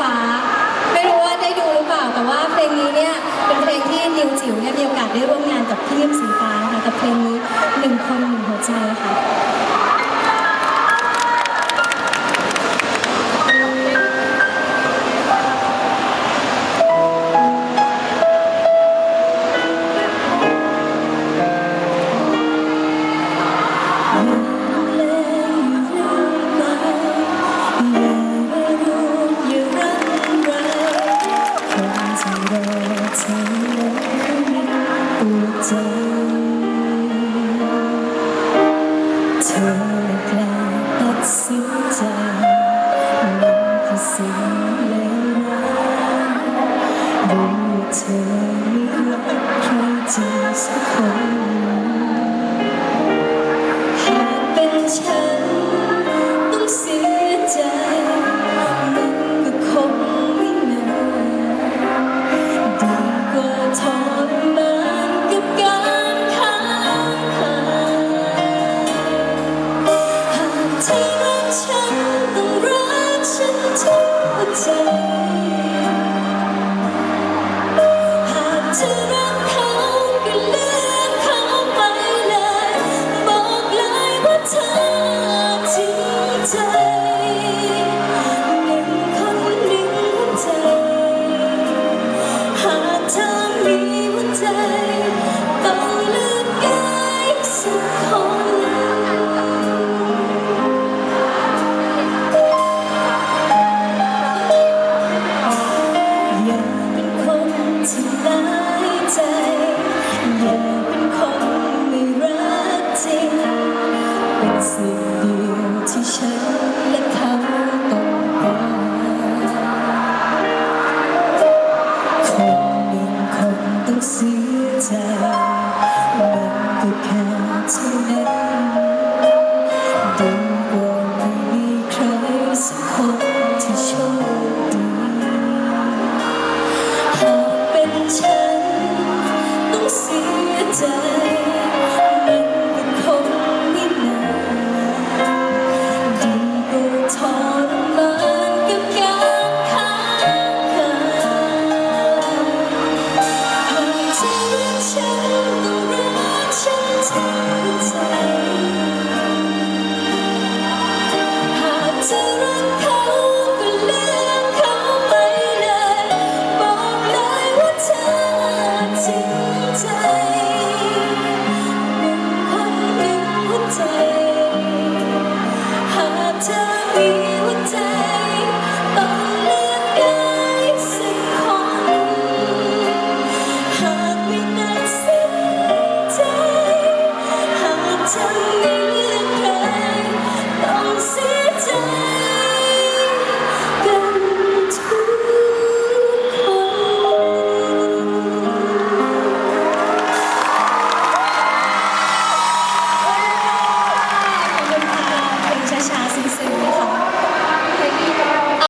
ฟ้า ไม่รู้ว่าได้ดูหรือเปล่า แต่ว่าเพลงนี้เนี่ยเป็นเพลงที่นิวจิ๋วเนี่ยมีโอกาสได้ร่วมงานกับพี่เลี้มสีฟ้านะคะกับเพลงนี้หนึ่งคนหนึ่งหัวใจค่ะ เธอกล้าตัดสินใจมันคือสิ่งเลวร้ายรู้ว่าเธอไม่รักใครจริงสักคน คนที่ร้ายใจอย่าเป็นคนไม่รักจริงเป็นสิ่งเดียวที่ฉันและเขาต้องการคนหนึ่งคนต้องเสียใจมันก็แค่เท่านั้น